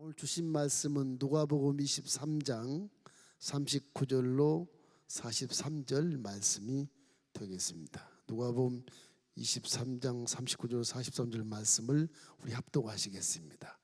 오늘 주신 말씀은 누가복음 23장 39절로 43절 말씀이 되겠습니다. 누가복음 23장 39절 43절 말씀을 우리 합독하시겠습니다.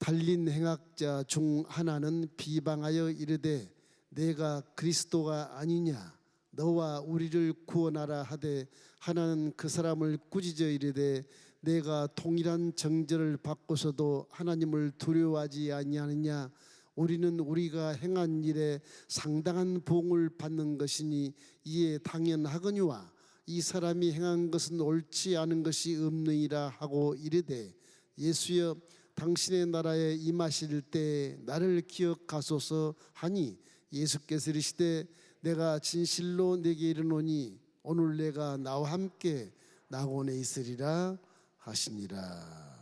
달린 행악자 중 하나는 비방하여 이르되 내가 그리스도가 아니냐 너와 우리를 구원하라 하되 하나는 그 사람을 꾸짖어 이르되 내가 동일한 정죄를 받고서도 하나님을 두려워하지 아니하느냐? 우리는 우리가 행한 일에 상당한 보응을 받는 것이니 이에 당연하거니와 이 사람이 행한 것은 옳지 않은 것이 없느니라 하고 이르되 예수여 당신의 나라에 임하실 때 나를 기억하소서 하니 예수께서 이르시되 내가 진실로 내게 이르노니 오늘 내가 나와 함께 낙원에 있으리라 하시니라.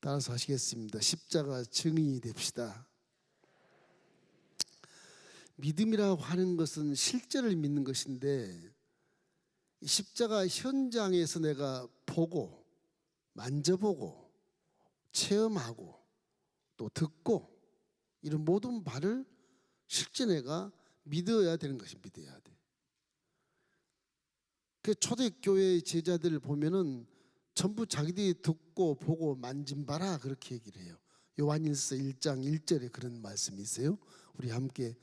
따라서 하시겠습니다. 십자가 증인이 됩시다. 믿음이라고 하는 것은 실제를 믿는 것인데 이 십자가 현장에서 내가 보고 만져보고 체험하고 또 듣고 이런 모든 바를 실제 내가 믿어야 되는 것이 믿어야 돼. 그 초대교회 제자들을 보면은 전부 자기들이 듣고 보고 만진 바라 그렇게 얘기를 해요. 요한일서 1장 1절에 그런 말씀이 있어요. 우리 함께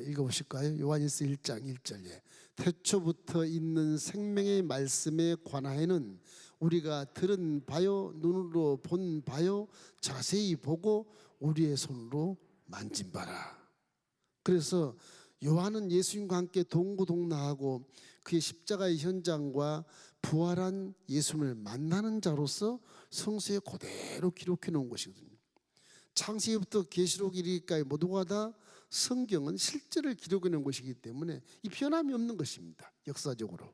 읽어보실까요? 요한일서 1장 1절에 태초부터 있는 생명의 말씀에 관하여는 우리가 들은 바요 눈으로 본 바요 자세히 보고 우리의 손으로 만진 바라. 그래서 요한은 예수님과 함께 동고동락하고 그의 십자가의 현장과 부활한 예수님을 만나는 자로서 성서에 그대로 기록해 놓은 것이거든요. 창세기부터 계시록 이르기까지 모두가 다 성경은 실제를 기록해 놓은 것이기 때문에 이 변함이 없는 것입니다. 역사적으로.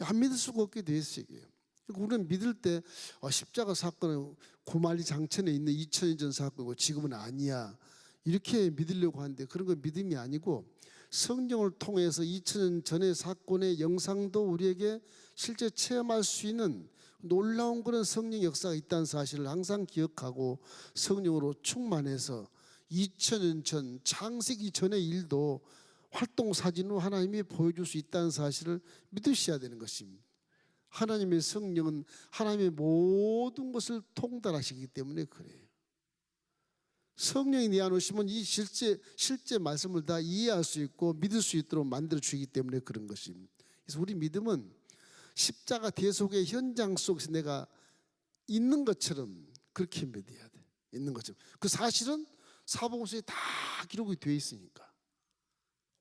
안 믿을 수가 없게 되어 있어요. 우리는 믿을 때 어, 십자가 사건은 고말리 장천에 있는 2000년 전 사건이고 지금은 아니야. 이렇게 믿으려고 하는데 그런 건 믿음이 아니고 성경을 통해서 2000년 전의 사건의 영상도 우리에게 실제 체험할 수 있는 놀라운 그런 성령 역사가 있다는 사실을 항상 기억하고 성령으로 충만해서 2000년 전 창세기 전의 일도 활동 사진으로 하나님이 보여줄 수 있다는 사실을 믿으셔야 되는 것입니다. 하나님의 성령은 하나님의 모든 것을 통달하시기 때문에 그래요. 성령이 내 안에 오시면 이 실제 실제 말씀을 다 이해할 수 있고 믿을 수 있도록 만들어 주기 때문에 그런 것입니다. 그래서 우리 믿음은 십자가 대속의 현장 속에서 내가 있는 것처럼 그렇게 믿어야 돼. 있는 것처럼. 그 사실은 사복음서에 다 기록이 되어 있으니까.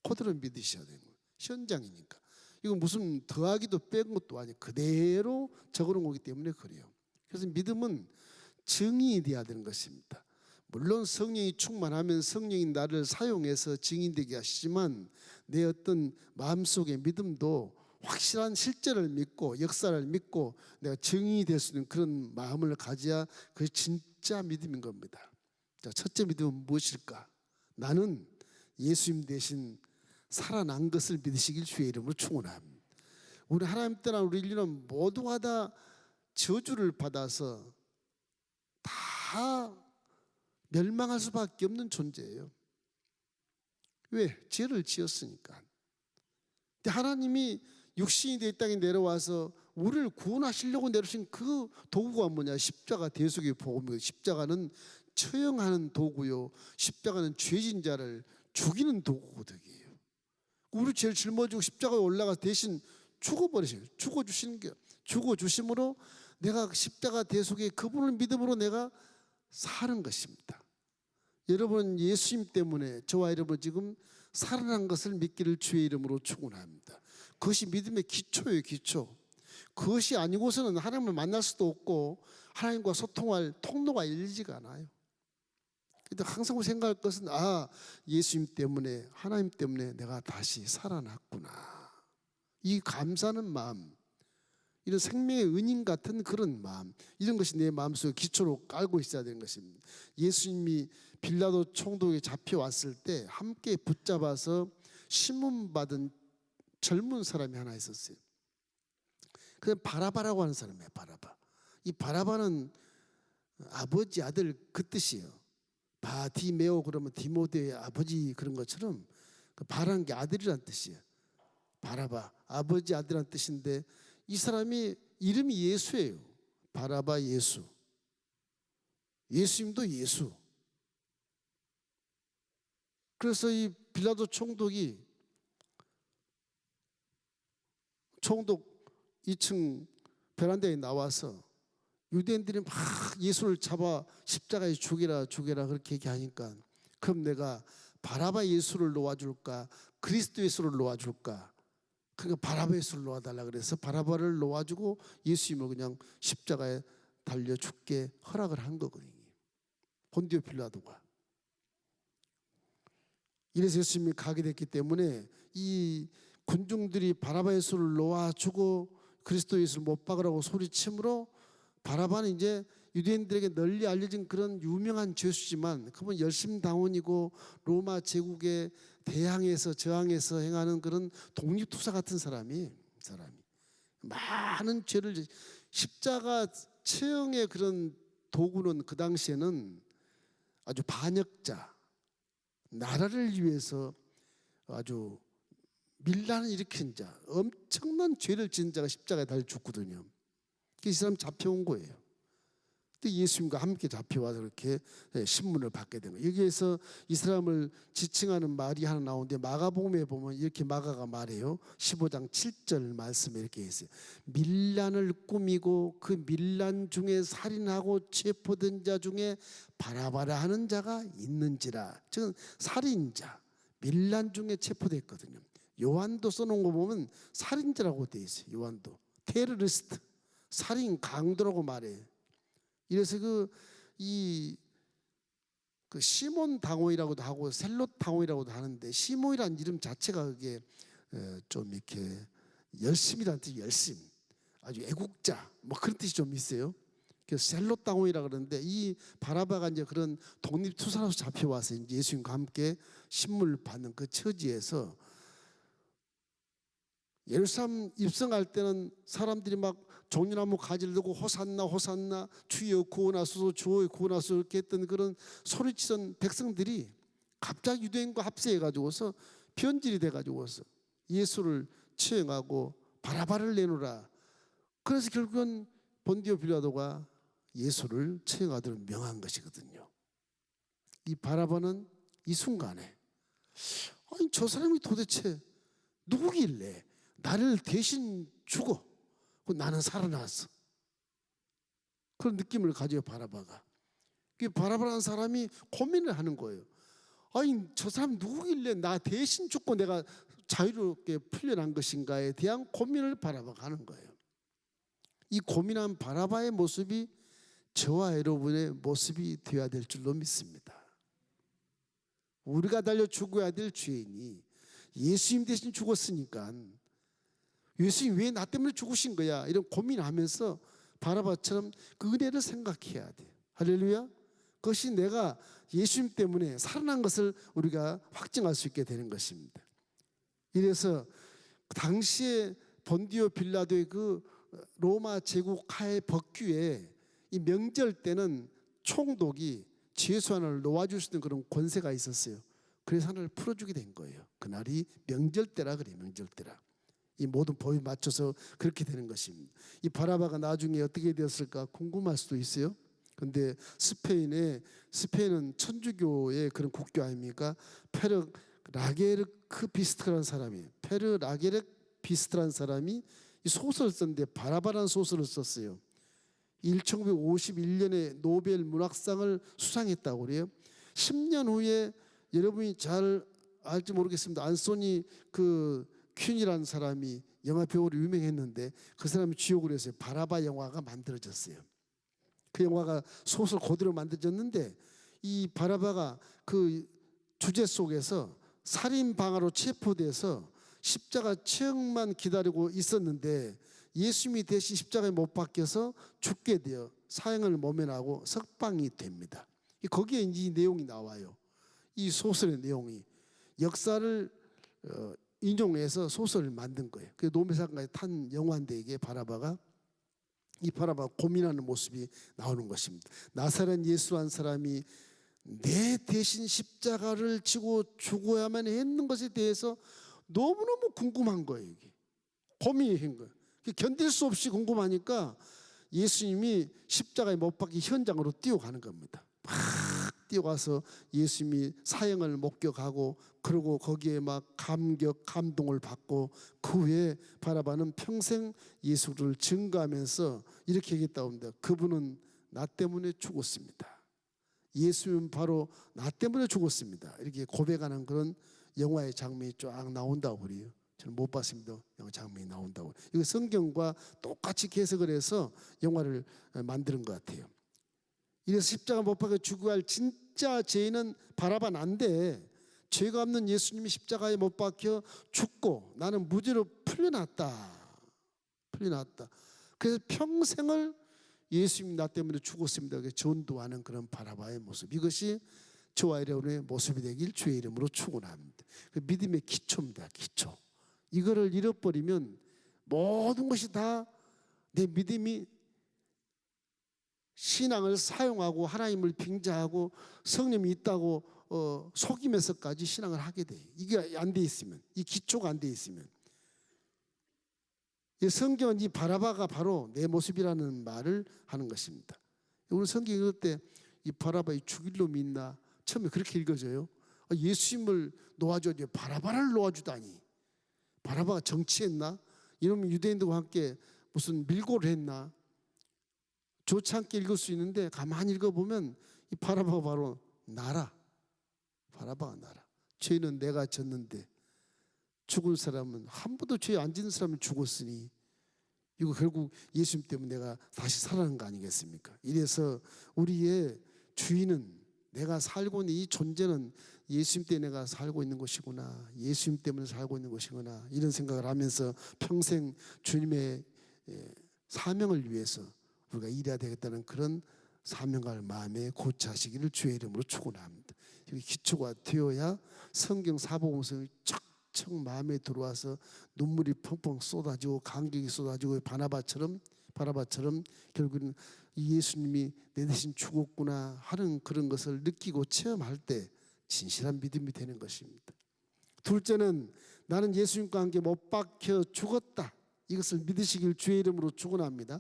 그대로 믿으셔야 되는 거예요. 현장이니까. 이건 무슨 더하기도 뺀 것도 아니고 그대로 적어놓은 거기 때문에 그래요. 그래서 믿음은 증인이 되어야 되는 것입니다. 물론 성령이 충만하면 성령이 나를 사용해서 증인되게 하시지만 내 어떤 마음속의 믿음도 확실한 실제를 믿고 역사를 믿고 내가 증인이 될 수 있는 그런 마음을 가져야 그게 진짜 믿음인 겁니다. 자, 첫째 믿음은 무엇일까? 나는 예수님 대신 살아난 것을 믿으시길 주의 이름으로 축원합니다. 우리 하나님 떠난 우리 인류는 모두가 다 저주를 받아서 다 멸망할 수밖에 없는 존재예요. 왜? 죄를 지었으니까. 근데 하나님이 육신이 돼 땅에 내려와서 우리를 구원하시려고 내려신 그 도구가 뭐냐? 십자가 대속의 복음이고 십자가는 처형하는 도구요. 십자가는 죄진 자를 죽이는 도구거든요. 우리 죄를 짊어지고 십자가에 올라가 대신 죽어버리세요. 죽어주시는 게 죽어주심으로 내가 십자가 대속의 그분을 믿음으로 내가 사는 것입니다. 여러분 예수님 때문에 저와 여러분 지금 살아난 것을 믿기를 주의 이름으로 축원합니다. 그것이 믿음의 기초예요, 기초. 그것이 아니고서는 하나님을 만날 수도 없고 하나님과 소통할 통로가 열리지가 않아요. 근데 항상 생각할 것은 아 예수님 때문에 하나님 때문에 내가 다시 살아났구나. 이 감사하는 마음, 이런 생명의 은인 같은 그런 마음 이런 것이 내 마음속에 기초로 깔고 있어야 되는 것입니다 예수님이 빌라도 총독에 잡혀왔을 때 함께 붙잡아서 신문받은 젊은 사람이 하나 있었어요 그 바라바라고 하는 사람이에요 바라바 이 바라바는 아버지 아들 그 뜻이에요. 바디메오 그러면 디모데의 아버지 그런 것처럼 그 바란 게 아들이란 뜻이에요. 바라바 아버지 아들이란 뜻인데 이 사람이 이름이 예수예요. 바라바 예수. 예수님도 예수. 그래서 이 빌라도 총독이 총독 2층 베란다에 나와서 유대인들이 막 예수를 잡아 십자가에 죽이라 죽이라 그렇게 얘기하니까 그럼 내가 바라바 예수를 놓아줄까 그리스도 예수를 놓아줄까 그러니까 바라바 예수를 놓아달라 그래서 바라바를 놓아주고 예수님을 그냥 십자가에 달려 죽게 허락을 한 거거든요. 본디오 빌라도가. 이래서 예수님이 가게 됐기 때문에 이 군중들이 바라바 예수를 놓아주고 그리스도 예수를 못 박으라고 소리치므로 바라바는 이제 유대인들에게 널리 알려진 그런 유명한 죄수지만 그분 열심당원이고 로마 제국에 대항해서 저항해서 행하는 그런 독립투사 같은 사람이 사람이 많은 죄를 지- 십자가 처형의 그런 도구는 그 당시에는 아주 반역자 나라를 위해서 아주 밀란을 일으킨 자 엄청난 죄를 지은 자가 십자가에 달려 죽거든요. 이 사람 잡혀온 거예요. 근데 예수님과 함께 잡혀와서 그렇게 예, 신문을 받게 된 거예요. 여기에서 이 사람을 지칭하는 말이 하나 나오는데 마가복음에 보면 이렇게 마가가 말해요. 15장 7절 말씀에 이렇게 있어요. 밀란을 꾸미고 그 밀란 중에 살인하고 체포된 자 중에 바라바라 하는 자가 있는지라. 즉 살인자, 밀란 중에 체포됐거든요. 요한도 써놓은 거 보면 살인자라고 돼 있어요. 요한도 테러리스트, 살인 강도라고 말해요. 이래서 그 이 그 시몬 당호이라고도 하고 셀롯 당호이라고도 하는데 시몬이라는 이름 자체가 그게 에, 좀 이렇게 열심이라는 뜻이 열심 아주 애국자 뭐 그런 뜻이 좀 있어요. 그래서 셀롯 당호이라 그러는데 이 바라바가 이제 그런 독립 투사로서 잡혀와서 이제 예수님과 함께 신문을 받는 그 처지에서 예루살렘 입성할 때는 사람들이 막 종려나무 가지를 들고 호산나 호산나 주여 구원하소서 주여 구원하소서 이렇게 했던 그런 소리치던 백성들이 갑자기 유대인과 합세해 가지고서 변질이 돼 가지고서 예수를 처형하고 바라바를 내놓으라. 그래서 결국은 본디오 빌라도가 예수를 처형하도록 명한 것이거든요. 이 바라바는 이 순간에 아니 저 사람이 도대체 누구길래 나를 대신 죽어 그 나는 살아났어. 그런 느낌을 가져요 바라바가. 그 바라바라는 사람이 고민을 하는 거예요. 아니 저 사람 누구길래 나 대신 죽고 내가 자유롭게 풀려난 것인가에 대한 고민을 바라바가 하는 거예요. 이 고민한 바라바의 모습이 저와 여러분의 모습이 되어야 될 줄로 믿습니다. 우리가 달려 죽어야 될 죄인이 예수님 대신 죽었으니까 예수님 왜 나 때문에 죽으신 거야 이런 고민하면서 바라바처럼 그 은혜를 생각해야 돼 할렐루야 그것이 내가 예수님 때문에 살아난 것을 우리가 확증할 수 있게 되는 것입니다 이래서 당시에 본디오 빌라도의 그 로마 제국 하의 법규에 이 명절 때는 총독이 죄수 하나를 놓아줄 수 있는 그런 권세가 있었어요. 그래서 하나를 풀어주게 된 거예요. 그날이 명절 때라 그래 명절 때라. 이 모든 법에 맞춰서 그렇게 되는 것입니다. 이 바라바가 나중에 어떻게 되었을까 궁금할 수도 있어요. 근데 스페인에 스페인은 천주교의 그런 국교 아닙니까? 페르 라게르크 비스트라는 사람이 페르 라게르 비스트라는 사람이 이 소설을 썼는데 바라바라는 소설을 썼어요. 1951년에 노벨 문학상을 수상했다고 그래요. 10년 후에 여러분이 잘 알지 모르겠습니다. 안소니 그 퀸이라는 사람이 영화 배우로 유명했는데 그 사람이 주역을 해서 바라바 영화가 만들어졌어요. 그 영화가 소설 그대로 만들어졌는데 이 바라바가 그 주제 속에서 살인 방화로 체포돼서 십자가 처형만 기다리고 있었는데 예수님이 대신 십자가에 못 박혀서 죽게 되어 사형을 모면하고 석방이 됩니다. 이 거기에 이 내용이 나와요. 이 소설의 내용이 역사를 어, 인용해서 소설을 만든 거예요. 그 노매상까지 탄 영화인데 이게 바라바가 이 바라봐 고민하는 모습이 나오는 것입니다. 나사렛 예수 한 사람이 내 대신 십자가를 지고 죽어야만 했는 것에 대해서 너무너무 궁금한 거예요. 이게 고민인 거예요. 견딜 수 없이 궁금하니까 예수님이 십자가에 못 박힌 현장으로 뛰어가는 겁니다. 막 뛰어가서 예수님이 사형을 목격하고 그러고 거기에 막 감격 감동을 받고 그 후에 바라바는 평생 예수를 증거하면서 이렇게 얘기했다고 합니다. 그분은 나 때문에 죽었습니다. 예수는 바로 나 때문에 죽었습니다. 이렇게 고백하는 그런 영화의 장면이 쫙 나온다고 그래요. 저는 못 봤습니다. 영화 장면이 나온다고. 이거 성경과 똑같이 해석을 해서 영화를 만드는 것 같아요. 이래서 십자가 못 박혀 죽어야 할 진짜 죄인은 바라바 난데 죄가 없는 예수님이 십자가에 못 박혀 죽고 나는 무죄로 풀려났다. 풀려났다. 그래서 평생을 예수님 나 때문에 죽었습니다. 전도하는 그런 바라바의 모습. 이것이 저와 여러분의 모습이 되길 주의 이름으로 축원합니다. 그 믿음의 기초입니다. 기초. 이거를 잃어버리면 모든 것이 다 내 믿음이 신앙을 사용하고 하나님을 빙자하고 성령이 있다고 어, 속이면서까지 신앙을 하게 돼. 이게 안 돼 있으면 이 기초가 안 돼 있으면 이 성경은 이 바라바가 바로 내 모습이라는 말을 하는 것입니다. 오늘 성경 읽을 때 이 바라바 이 죽일 놈이 있나 처음에 그렇게 읽어져요. 아, 예수님을 놓아줘 바라바를 놓아주다니 바라바가 정치했나? 이놈 유대인들과 함께 무슨 밀고를 했나? 좋지 않게 읽을 수 있는데 가만히 읽어보면 이 바라바가 바로 나라 바라바가 나라 죄는 내가 졌는데 죽은 사람은 한 번도 죄안 짓는 사람은 죽었으니 이거 결국 예수님 때문에 내가 다시 살아난 거 아니겠습니까? 이래서 우리의 주인은 내가 살고 있는 이 존재는 예수님 때문에 내가 살고 있는 것이구나. 예수님 때문에 살고 있는 것이구나. 이런 생각을 하면서 평생 주님의 예, 사명을 위해서 우리가 일해야 되겠다는 그런 사명할 마음에 고차시기를 주의 이름으로 축원합니다. 여기 기초가 되어야 성경 사복음성이 척척 마음에 들어와서 눈물이 펑펑 쏟아지고 감격이 쏟아지고 바나바처럼 바나바처럼 결국은 예수님이 내 대신 죽었구나 하는 그런 것을 느끼고 체험할 때 진실한 믿음이 되는 것입니다. 둘째는 나는 예수님과 함께 못 박혀 죽었다. 이것을 믿으시길 주의 이름으로 축원합니다.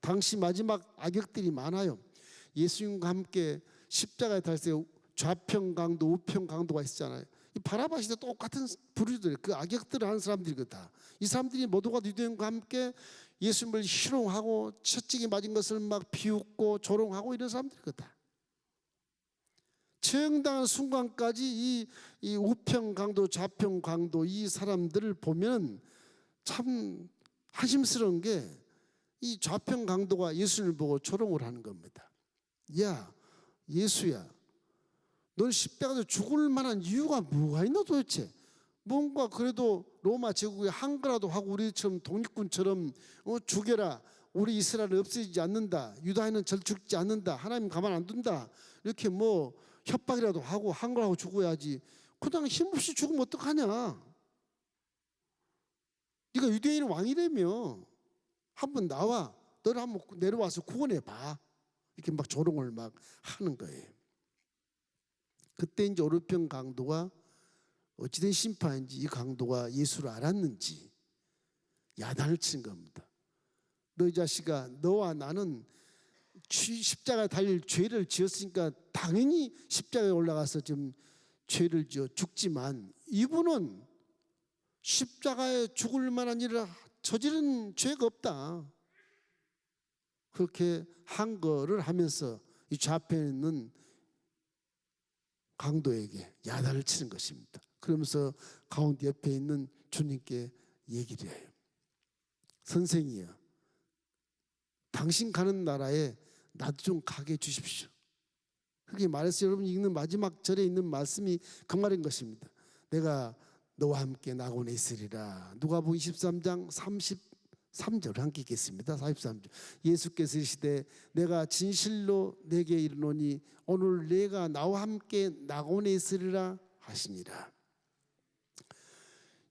당시 마지막 악역들이 많아요. 예수님과 함께 십자가에 달때 좌편 강도, 우편 강도가 있었잖아요. 이 바라바시도 똑같은 부류들, 그 악역들을 하는 사람들이거다. 이 사람들이 모두가 유대인과 함께 예수님을 희롱하고 채찍이 맞은 것을 막 비웃고 조롱하고 이런 사람들이거다. 처형당한 순간까지 이, 이 우편 강도, 좌편 강도 이 사람들을 보면 참 한심스러운 게 이 좌편 강도가 예수님을 보고 조롱을 하는 겁니다. 야, 예수야, 넌 십자가에서 죽을 만한 이유가 뭐가 있나 도대체? 뭔가 그래도 로마 제국에 한 거라도 하고 우리처럼 독립군처럼 어, 죽여라. 우리 이스라엘 없애지 않는다. 유다인은 절 죽지 않는다. 하나님 가만 안 둔다. 이렇게 뭐 협박이라도 하고 한 거라고 죽어야지. 그냥 힘없이 죽으면 어떡하냐? 네가 유대인 왕이라며 한번 나와. 너를 한번 내려와서 구원해 봐. 이렇게 막 조롱을 막 하는 거예요. 그때 이제 오르편 강도가 어찌된 심판인지 이 강도가 예수를 알았는지 야단을 친 겁니다. 너 이 자식아 너와 나는 십자가 달릴 죄를 지었으니까 당연히 십자가에 올라가서 좀 죄를 지어 죽지만 이분은 십자가에 죽을 만한 일을 저지른 죄가 없다. 그렇게 한 거를 하면서 이 좌편에 있는 강도에게 야단을 치는 것입니다. 그러면서 가운데 옆에 있는 주님께 얘기를 해요. 선생이여, 당신 가는 나라에 나도 좀 가게 해주십시오. 그렇게 말해서 여러분 읽는 마지막 절에 있는 말씀이 그 말인 것입니다. 내가 너와 함께 낙원에 있으리라. 누가복음 23장 33절 함께 읽겠습니다. 43절. 예수께서 이르시되 내가 진실로 내게 이르노니 오늘 내가 나와 함께 낙원에 있으리라 하시니라.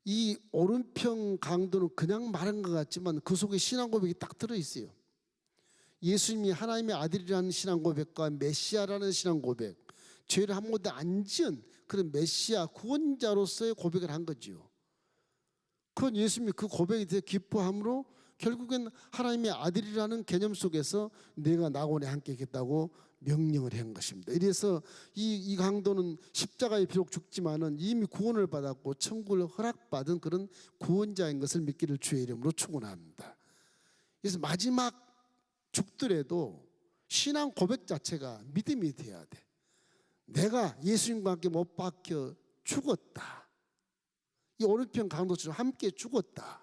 이 오른편 강도는 그냥 말한 것 같지만 그 속에 신앙 고백이 딱 들어 있어요. 예수님이 하나님의 아들이라는 신앙 고백과 메시아라는 신앙 고백, 죄를 한 번도 안 지은 그런 메시아 구원자로서의 고백을 한 거지요. 그건 예수님이 그 고백에 대해 기뻐함으로 결국엔 하나님의 아들이라는 개념 속에서 내가 낙원에 함께 있겠다고 명령을 한 것입니다. 이래서 이, 이 강도는 십자가에 비록 죽지만은 이미 구원을 받았고 천국을 허락받은 그런 구원자인 것을 믿기를 주의 이름으로 축원합니다. 그래서 마지막 죽더라도 신앙 고백 자체가 믿음이 돼야 돼. 내가 예수님과 함께 못 박혀 죽었다. 이 오른편 강도처럼 함께 죽었다.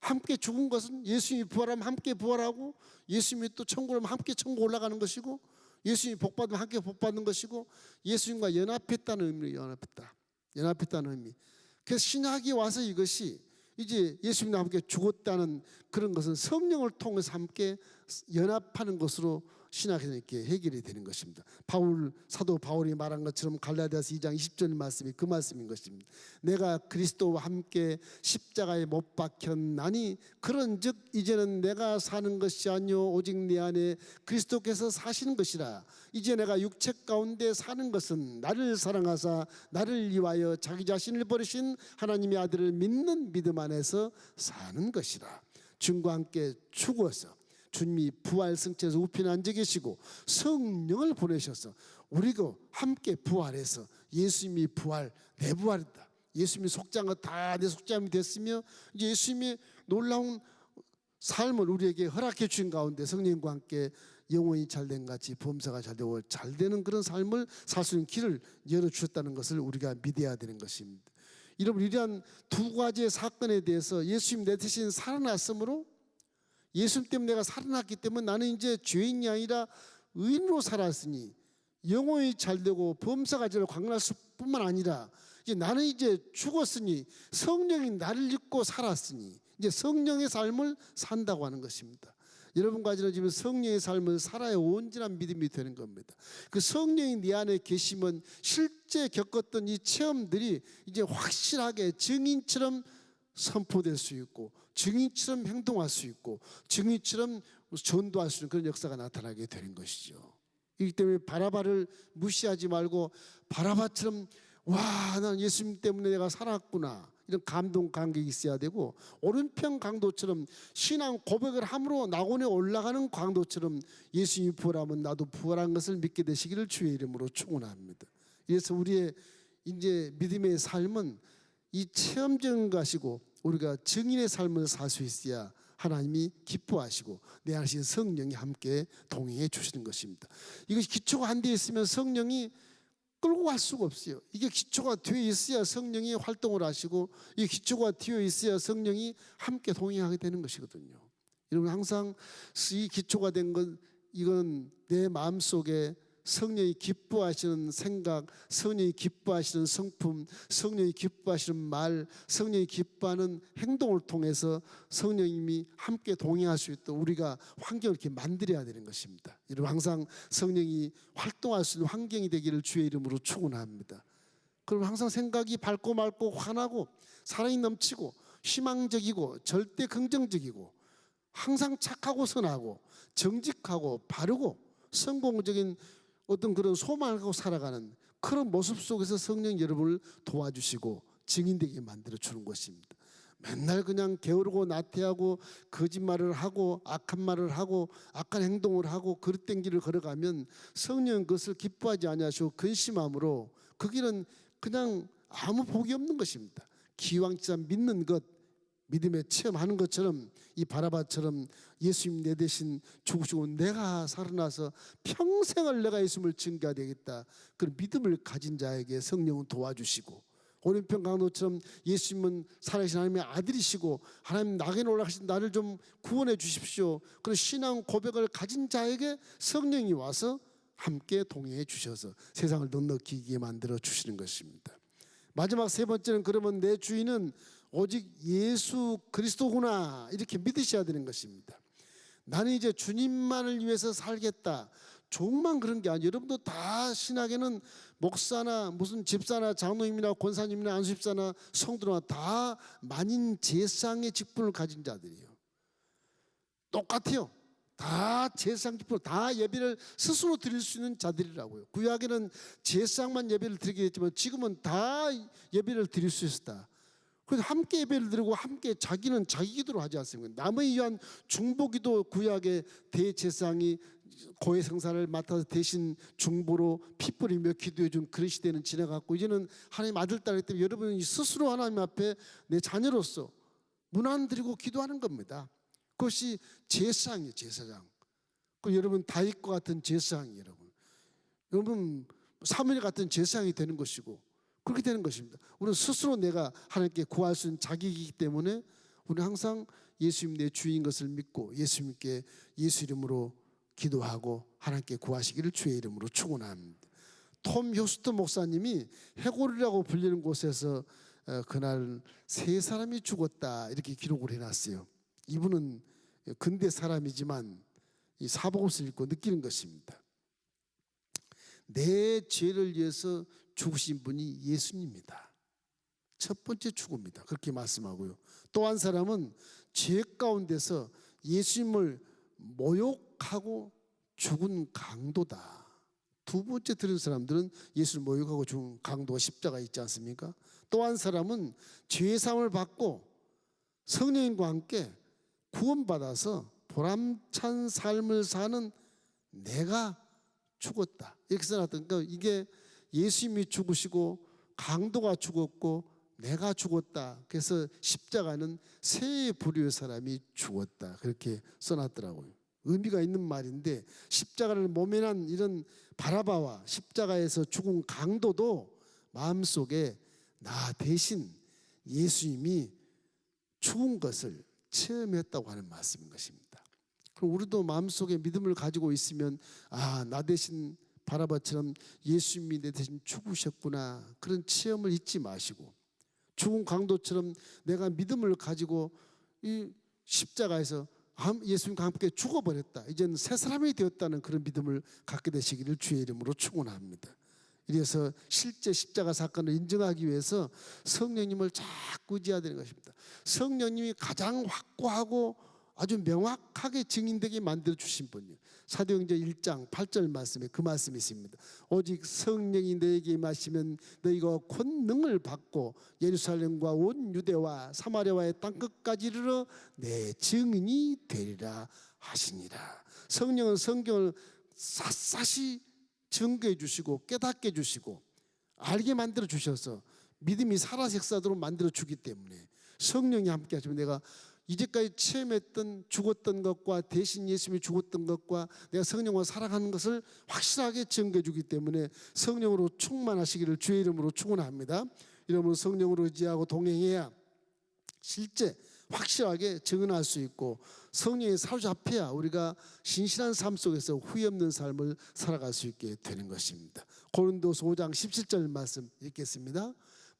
함께 죽은 것은 예수님이 부활하면 함께 부활하고 예수님이 또 천국을 하면 함께 천국 올라가는 것이고 예수님이 복 받으면 함께 복 받는 것이고 예수님과 연합했다는 의미로 연합했다. 연합했다는 의미. 그래서 신학이 와서 이것이 이제 예수님과 함께 죽었다는 그런 것은 성령을 통해서 함께 연합하는 것으로 신학에서 이렇게 해결이 되는 것입니다. 바울 사도 바울이 말한 것처럼 갈라디아서 2장 20절 말씀이 그 말씀인 것입니다. 내가 그리스도와 함께 십자가에 못 박혔나니 그런즉 이제는 내가 사는 것이 아니요 오직 내 안에 그리스도께서 사시는 것이라. 이제 내가 육체 가운데 사는 것은 나를 사랑하사 나를 위하여 자기 자신을 버리신 하나님의 아들을 믿는 믿음 안에서 사는 것이라. 주님과 함께 죽어서 주님이 부활 승천에서 우편에 앉아 계시고 성령을 보내셔서 우리가 함께 부활해서 예수님이 부활 내 부활이다. 예수님이 속죄한 거다내 속죄함이 됐으며 이제 예수님이 놀라운 삶을 우리에게 허락해 주신 가운데 성령과 함께 영혼이 잘된 같이 범사가 잘 되고 잘 되는 그런 삶을 살 수 있는 길을 열어 주셨다는 것을 우리가 믿어야 되는 것입니다. 여러분 이러한 두 가지의 사건에 대해서 예수님 내 대신 살아났으므로 예수님 때문에 내가 살아났기 때문에 나는 이제 죄인이 아니라 의인으로 살았으니 영혼이 잘되고 범사가 잘 광날 뿐만 아니라 이제 나는 이제 죽었으니 성령이 나를 잊고 살았으니 이제 성령의 삶을 산다고 하는 것입니다. 여러분과 저는 지금 성령의 삶을 살아야 온전한 믿음이 되는 겁니다. 그 성령이 네 안에 계시면 실제 겪었던 이 체험들이 이제 확실하게 증인처럼 선포될 수 있고 증인처럼 행동할 수 있고 증인처럼 전도할 수 있는 그런 역사가 나타나게 되는 것이죠. 이기 때문에 바라바를 무시하지 말고 바라바처럼 와, 난 예수님 때문에 내가 살았구나. 이런 감동 감격이 있어야 되고 오른편 강도처럼 신앙 고백을 함으로 낙원에 올라가는 강도처럼 예수님이 부활하면 나도 부활한 것을 믿게 되시기를 주의 이름으로 축원합니다. 그래서 우리의 이제 믿음의 삶은 이 체험적인 것이고 우리가 증인의 삶을 살 수 있어야 하나님이 기뻐하시고 내 안에 계신 성령이 함께 동행해 주시는 것입니다. 이것이 기초가 안 되어 있으면 성령이 끌고 갈 수가 없어요. 이게 기초가 되어 있어야 성령이 활동을 하시고 이 기초가 되어 있어야 성령이 함께 동행하게 되는 것이거든요. 여러분 항상 이 기초가 된 건 이건 내 마음 속에 성령이 기뻐하시는 생각, 성령이 기뻐하시는 성품, 성령이 기뻐하시는 말, 성령이 기뻐하는 행동을 통해서 성령님이 함께 동행할 수 있도록 우리가 환경을 이렇게 만들어야 되는 것입니다. 여러분 항상 성령이 활동할 수 있는 환경이 되기를 주의 이름으로 축원합니다. 그럼 항상 생각이 밝고 맑고 환하고 사랑이 넘치고 희망적이고 절대 긍정적이고 항상 착하고 선하고 정직하고 바르고 성공적인 어떤 그런 소망을 갖고 살아가는 그런 모습 속에서 성령 여러분을 도와주시고 증인되게 만들어 주는 것입니다. 맨날 그냥 게으르고 나태하고 거짓말을 하고 악한 말을 하고 악한 행동을 하고 그릇된 길을 걸어가면 성령 그것을 기뻐하지 아니하시고 근심함으로 그 길은 그냥 아무 복이 없는 것입니다. 기왕처럼 믿는 것 믿음에 체험하는 것처럼 이 바라바처럼 예수님 내 대신 죽으시고 내가 살아나서 평생을 내가 예수님을 증거해야 되겠다. 그런 믿음을 가진 자에게 성령은 도와주시고 오른편 강도처럼 예수님은 살아계신 하나님의 아들이시고 하나님 낙에 올라가신 나를 좀 구원해 주십시오. 그런 신앙 고백을 가진 자에게 성령이 와서 함께 동행해 주셔서 세상을 넉넉히 이기게 만들어 주시는 것입니다. 마지막 세 번째는 그러면 내 주인은 오직 예수 그리스도구나 이렇게 믿으셔야 되는 것입니다. 나는 이제 주님만을 위해서 살겠다. 종만 그런 게 아니에요. 여러분도 다 신학에는 목사나 무슨 집사나 장로님이나 권사님이나 안수집사나 성도나 다 만인 제상의 직분을 가진 자들이에요. 똑같아요. 다 제사장 기쁨 다 예배를 스스로 드릴 수 있는 자들이라고요. 구약에는 제사장만 예배를 드리게 했지만 지금은 다 예배를 드릴 수 있었다. 그래서 함께 예배를 드리고 함께 자기는 자기 기도로 하지 않습니까? 남을 위한 중보기도 구약의 대제사장이 고해 성사를 맡아서 대신 중보로 피 뿌리며 기도해 준 그런 시대는 지나갔고 이제는 하나님 아들 딸이기 때문에 여러분이 스스로 하나님 앞에 내 자녀로서 문안 드리고 기도하는 겁니다. 그것이 제사장이에요, 제사장. 그 여러분 다윗과 같은 제사장이 여러분. 여러분 사무엘 같은 제사장이 되는 것이고 그렇게 되는 것입니다. 우리는 스스로 내가 하나님께 구할 수 있는 자격이기 때문에 우리는 항상 예수님 내 주인 것을 믿고 예수님께 예수 이름으로 기도하고 하나님께 구하시기를 주의 이름으로 축원합니다. 톰 효스트 목사님이 해골이라고 불리는 곳에서 어, 그날 세 사람이 죽었다 이렇게 기록을 해놨어요. 이분은 근대 사람이지만 이 사복음서를 읽고 느끼는 것입니다. 내 죄를 위해서 죽으신 분이 예수님입니다. 첫 번째 죽음입니다. 그렇게 말씀하고요. 또 한 사람은 죄 가운데서 예수님을 모욕하고 죽은 강도다. 두 번째 들은 사람들은 예수를 모욕하고 죽은 강도가 십자가 있지 않습니까? 또 한 사람은 죄사함을 받고 성령님과 함께 구원받아서 보람찬 삶을 사는 내가 죽었다. 이렇게 써놨던 거 이게 예수님이 죽으시고 강도가 죽었고 내가 죽었다. 그래서 십자가는 세 부류의 사람이 죽었다. 그렇게 써놨더라고요. 의미가 있는 말인데 십자가를 모면한 이런 바라바와 십자가에서 죽은 강도도 마음속에 나 대신 예수님이 죽은 것을 체험했다고 하는 말씀인 것입니다. 그럼 우리도 마음속에 믿음을 가지고 있으면 아, 나 대신 바라바처럼 예수님이 내 대신 죽으셨구나. 그런 체험을 잊지 마시고 죽은 강도처럼 내가 믿음을 가지고 이 십자가에서 예수님과 함께 죽어버렸다. 이제는 새 사람이 되었다는 그런 믿음을 갖게 되시기를 주의 이름으로 축원합니다. 이래서 실제 십자가 사건을 인정하기 위해서 성령님을 자꾸 의지해야 되는 것입니다. 성령님이 가장 확고하고 아주 명확하게 증인되게 만들어 주신 분이에요. 사도행전 1장 8절 말씀에 그 말씀이 있습니다. 오직 성령이 너에게 마시면 너희가 권능을 받고 예루살렘과 온 유대와 사마리아와의 땅 끝까지 이르러 내 증인이 되리라 하시니라. 성령은 성경을 샅샅이 증거해 주시고 깨닫게 해 주시고 알게 만들어 주셔서 믿음이 살아색사도록 만들어 주기 때문에 성령이 함께 하시면 내가 이제까지 체험했던 죽었던 것과 대신 예수님이 죽었던 것과 내가 성령과 살아가는 것을 확실하게 증거해 주기 때문에 성령으로 충만하시기를 주의 이름으로 축원합니다. 이러므로 성령으로 의지하고 동행해야 실제 확실하게 증언할 수 있고 성령에 사로잡혀야 우리가 신실한 삶 속에서 후회 없는 삶을 살아갈 수 있게 되는 것입니다. 고린도서 5장 17절 말씀 읽겠습니다.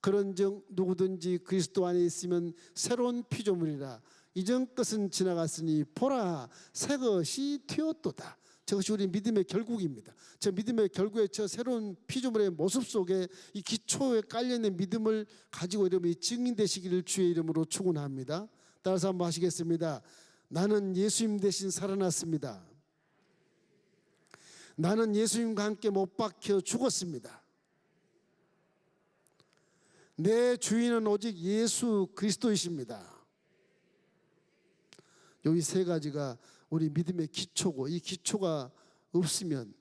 그런즉 누구든지 그리스도 안에 있으면 새로운 피조물이라 이전 것은 지나갔으니 보라 새 것이 되었도다. 저것이 우리 믿음의 결국입니다. 저 믿음의 결국에 저 새로운 피조물의 모습 속에 이 기초에 깔려 있는 믿음을 가지고 여러분이 증인되시기를 주의 이름으로 축원합니다. 따라서 한번 하시겠습니다. 나는 예수님 대신 살아났습니다. 나는 예수님과 함께 못 박혀 죽었습니다. 내 주인은 오직 예수 그리스도이십니다. 여기 세 가지가 우리 믿음의 기초고 이 기초가 없으면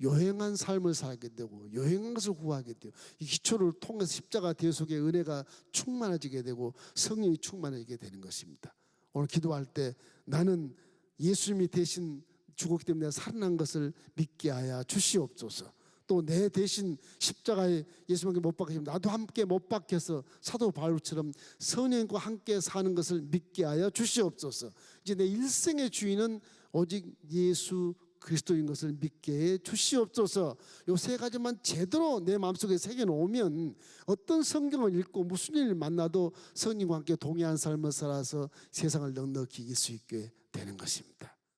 여행한 삶을 살게 되고 여행한 것을 구하게 돼요. 이 기초를 통해서 십자가 대속의 은혜가 충만해지게 되고 성령이 충만해지게 되는 것입니다. 오늘 기도할 때 나는 예수님이 대신 죽었기 때문에 살아난 것을 믿게 하여 주시옵소서. 또 내 대신 십자가에 예수님께 못 박히면 나도 함께 못 박혀서 사도 바울처럼 선행과 함께 사는 것을 믿게 하여 주시옵소서. 이제 내 일생의 주인은 오직 예수 그리스도인 것을 믿게 해 주시옵소서. 요 세 가지만 제대로 내 마음속에 새겨 놓으면 어떤 성경을 읽고 무슨 일을 만나도 성령과 함께 동의한 삶을 살아서 세상을 넉넉히 이길 수 있게 되는 것입니다.